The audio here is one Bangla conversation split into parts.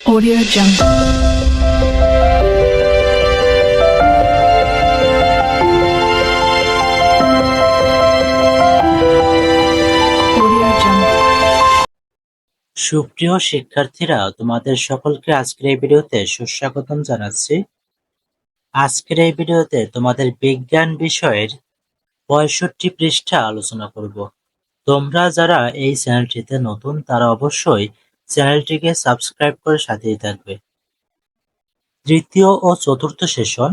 Audio Jungle. সুপ্রিয় শিক্ষার্থীরা, তোমাদের সকলকে আজকের এই ভিডিওতে সুস্বাগতম জানাচ্ছি। আজকের এই ভিডিওতে তোমাদের বিজ্ঞান বিষয়ের পঁয়ষট্টি পৃষ্ঠা আলোচনা করব। তোমরা যারা এই চ্যানেলটিতে নতুন, তারা অবশ্যই চ্যানেলটিকে সাবস্ক্রাইব করে সাথেই থাকবে। তৃতীয় ও চতুর্থ সেশন,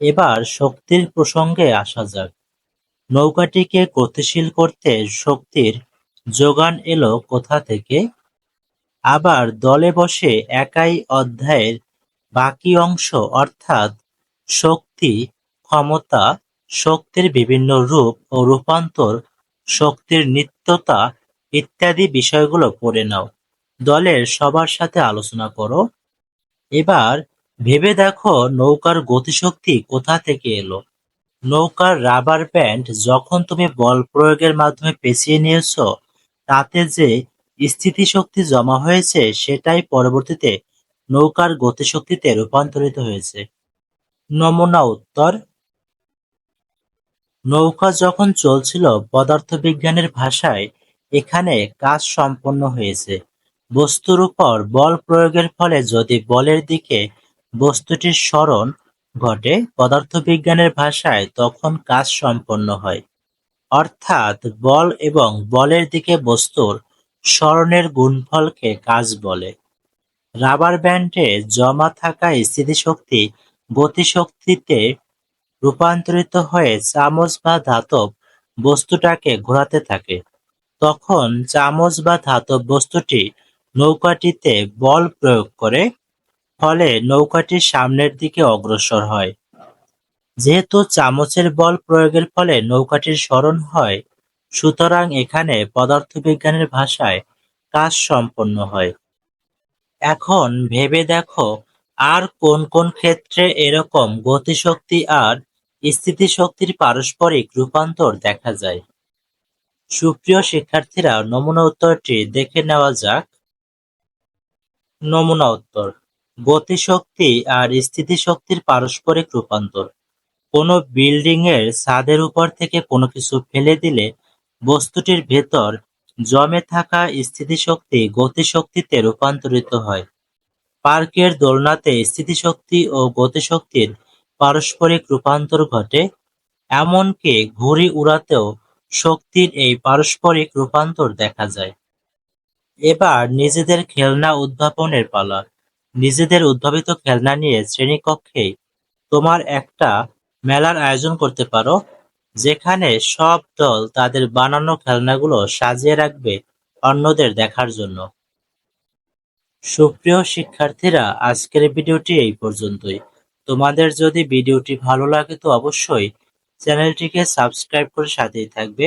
এবার শক্তির প্রসঙ্গে আসা যাক। নৌকাটিকে গতিশীল করতে শক্তির যোগান এলো কোথা থেকে? আবার দলে বসে একাই অধ্যায়ের বাকি অংশ, অর্থাৎ শক্তি, ক্ষমতা, শক্তির বিভিন্ন রূপ ও রূপান্তর, শক্তির নিত্যতা ইত্যাদি বিষয়গুলো পড়ে নাও। দলের সবার সাথে আলোচনা করো। এবার ভেবে দেখো নৌকার গতিশক্তি কোথা থেকে এলো। নৌকার রাবার ব্যান্ড যখন তুমি বল প্রয়োগের মাধ্যমে পেঁচিয়ে নিয়েছো, তাতে যে স্থিতিশক্তি জমা হয়েছে, সেটাই পরবর্তীতে নৌকার গতিশক্তিতে রূপান্তরিত হয়েছে। নমুনা উত্তর। নৌকা যখন চলছিল, পদার্থবিজ্ঞানের ভাষায় এখানে কাজ সম্পন্ন হয়েছে। বস্তুর উপর বল প্রয়োগের ফলে যদি বলের দিকে বস্তুটির স্মরণ ঘটে পদার্থবিজ্ঞানের ভাষায়, তখন কাজ সম্পন্ন হয়। অর্থাৎ বল এবং বলের দিকে বস্তুর স্মরণের গুণফলকে কাজ বলে। রাবার ব্যান্ডে জমা থাকা স্থিতিশক্তি গতিশক্তিতে রূপান্তরিত হয়ে চামচ বা ধাতব বস্তুটাকে ঘোরাতে থাকে। তখন চামচ বা ধাতব বস্তুটি নৌকাটিতে বল প্রয়োগ করে, ফলে নৌকাটি সামনের দিকে অগ্রসর হয়। যেহেতু চামচের বল প্রয়োগের ফলে নৌকাটির স্মরণ হয়, সুতরাং এখানে পদার্থবিজ্ঞানের ভাষায় কাজ সম্পন্ন হয়। এখন ভেবে দেখো, আর কোন কোন ক্ষেত্রে এরকম গতিশক্তি আর স্থিতিশক্তির পারস্পরিক রূপান্তর দেখা যায়? সুপ্রিয় শিক্ষার্থীরা, নমুনা উত্তরটি দেখে নেওয়া যাক। নমুনা উত্তর। গতিশক্তি আর স্থিতিশক্তির পারস্পরিক রূপান্তর। কোনো বিল্ডিং এর ছাদের উপর থেকে কোনো কিছু ফেলে দিলে বস্তুটির ভেতর জমে থাকা স্থিতিশক্তি গতিশক্তিতে রূপান্তরিত হয়। পার্কের দোলনাতে স্থিতিশক্তি ও গতিশক্তির পারস্পরিক রূপান্তর ঘটে, এমনকি ঘুড়ি উড়াতেও শক্তির এই পারস্পরিক রূপান্তর দেখা যায়। এবার নিজেদের খেলনা উদ্ভাবনের পালা। নিজেদের উদ্ভাবিত খেলনা নিয়ে শ্রেণীকক্ষেই তোমার একটা মেলার আয়োজন করতে পারো, যেখানে সব দল তাদের বানানো খেলনাগুলো সাজিয়ে রাখবে অন্যদের দেখার জন্য। সুপ্রিয় শিক্ষার্থীরা, আজকের ভিডিওটি এই পর্যন্তই। তোমাদের যদি ভিডিওটি ভালো লাগে তো অবশ্যই চ্যানেলটিকে সাবস্ক্রাইব করে সাথেই থাকবে।